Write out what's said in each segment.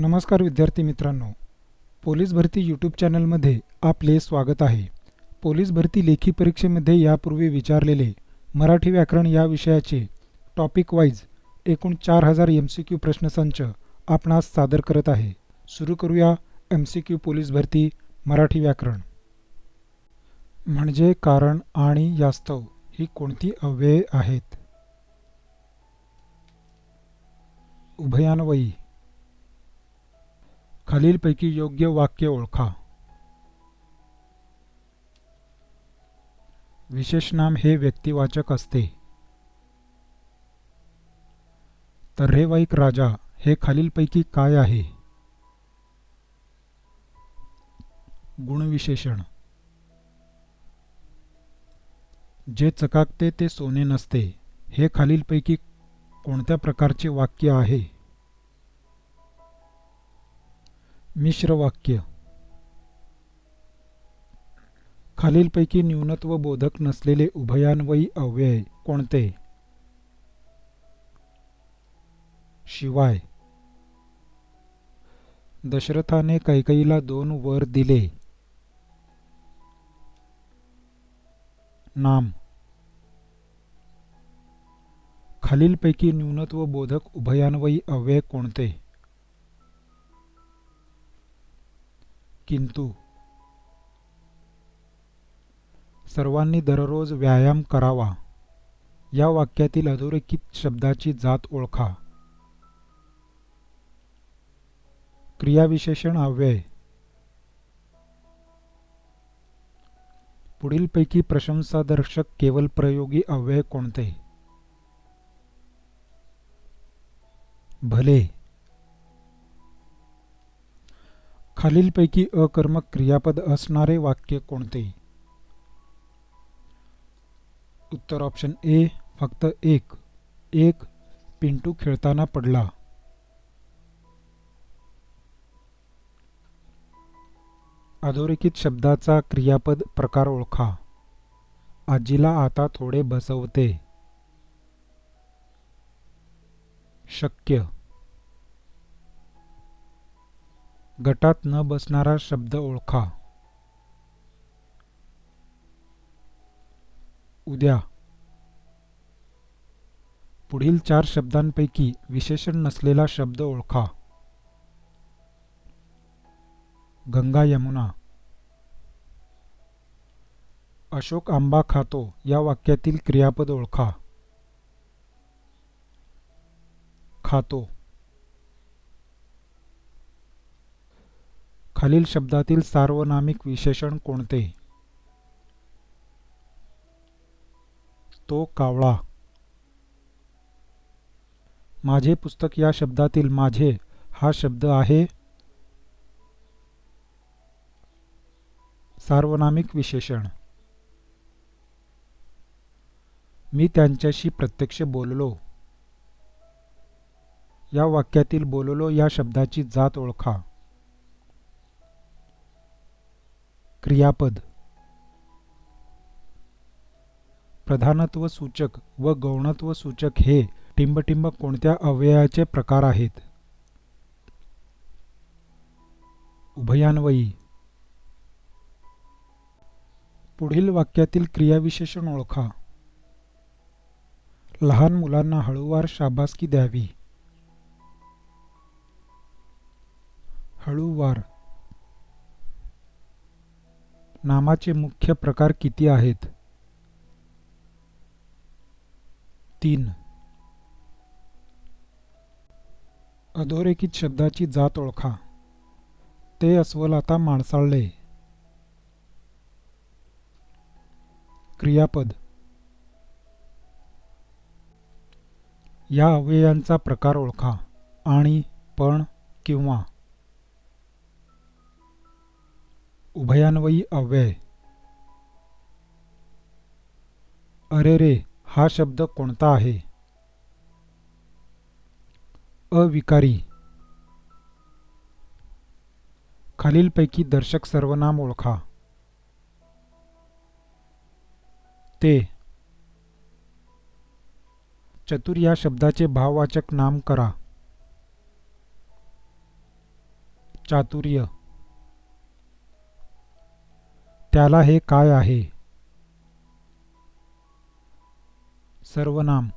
नमस्कार विद्यार्थी मित्रांनो. पोलीस भरती यूट्यूब चॅनलमध्ये आपले स्वागत आहे. पोलीस भरती लेखी परीक्षेमध्ये यापूर्वी विचारलेले मराठी व्याकरण या विषयाचे टॉपिक वाईज एकूण चार हजार एम सी क्यू प्रश्नसंच आपणास सादर करत आहे. सुरू करूया एम सी क्यू पोलीस भरती मराठी व्याकरण. म्हणजे कारण आणि यास्तव ही कोणती अव्यये आहेत? उभयान्वयी. खालीलपैकी योग्य वाक्य ओळखा. विशेषनाम हे व्यक्तिवाचक असते. तर्हेवाईक राजा हे खालीलपैकी काय आहे? गुणविशेषण. जे चकाकते ते सोने नसते. हे खालीलपैकी कोणत्या प्रकारचे वाक्य आहे? मिश्र वाक्य खालीलपैकी न्यूनत्व बोधक नसलेले उभयान्वयी अव्यय कोणते? शिवाय. दशरथाने कैकईला दोन वर दिले. नाम. खालीलपैकी न्यूनत्व बोधक उभयान्वयी अव्यय कोणते? किंतु सर्वांनी दररोज व्यायाम करावा. या वाक्यातील अधोरेखित शब्दाची जात ओळखा. क्रियाविशेषण अव्यय. पुढीलपैकी प्रशंसादर्शक केवल प्रयोगी अव्यय कोणते? भले. खालीलपैकी अकर्मक क्रियापद असणारे वाक्य कोणते? उत्तर ऑप्शन ए फक्त एक. एक पिंटू खेळताना पडला. अधोरेखित शब्दाचा क्रियापद प्रकार ओळखा. आजीला आता थोडे बसवते. शक्य. गटात न बसणारा शब्द ओळखा. उद्या. पुढील चार शब्दांपैकी विशेषण नसलेला शब्द ओळखा. गंगा यमुना. अशोक आंबा खातो या वाक्यातील क्रियापद ओळखा. खातो. खालील शब्दातील सार्वनामिक विशेषण कोणते? तो कावळा. माझे पुस्तक या शब्दातील माझे हा शब्द आहे. सार्वनामिक विशेषण. मी त्यांच्याशी प्रत्यक्ष बोललो. या वाक्यातील बोललो या शब्दाची जात ओळखा. क्रियापद. प्रधानत्व सूचक व गौणत्व सूचक हे टिंबटिंब कोणत्या अव्ययाचे प्रकार आहेत? उभयान्वयी. पुढील वाक्यातील क्रियाविशेषण ओळखा. लहान मुलांना हळूवार शाबासकी द्यावी. हळूवार. नामाचे मुख्य प्रकार किती आहेत? तीन. अधोरेखित शब्दाची जात ओळखा. ते अस्वल आता माणसाळले. क्रियापद. या अवययांचा प्रकार ओळखा. आणि पण किंवा. उभयान्वयी अव्यय. अरे रे हा शब्द कोणता आहे? अविकारी. खालीलपैकी दर्शक सर्वनाम ओळखा. ते. चतुर या शब्दाचे भाववाचक नाम करा. चातुर्य. त्याला हे काय आहे? सर्वनाम.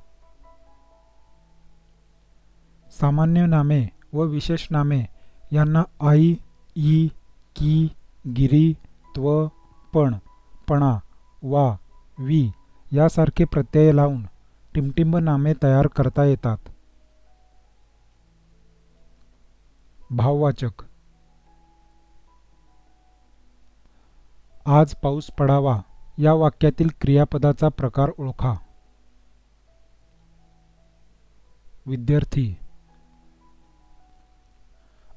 सामान्य नामे व विशेष नामे यांना आई ई की गिरी त्व पण पणा वा वी यासारखे प्रत्यय लावून टिमटिंब नामे तयार करता येतात. भाववाचक. आज पाऊस पडावा या वाक्यातील क्रियापदाचा प्रकार ओळखा. विद्यार्थी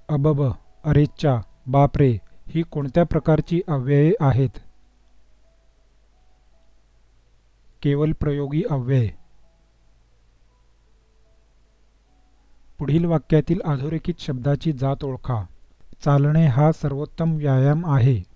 अबब अरेच्चा बापरे ही कोणत्या प्रकारची अव्यये आहेत? केवल प्रयोगी अव्यय. पुढील वाक्यातील अधोरेखित शब्दाची जात ओळखा. चालणे हा सर्वोत्तम व्यायाम आहे.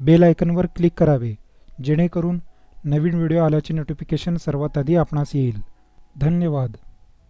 बेल आयकनवर क्लिक करावे जेणेकरून नवीन व्हिडिओ आल्याचे नोटिफिकेशन सर्वात आधी आपणास येईल. धन्यवाद.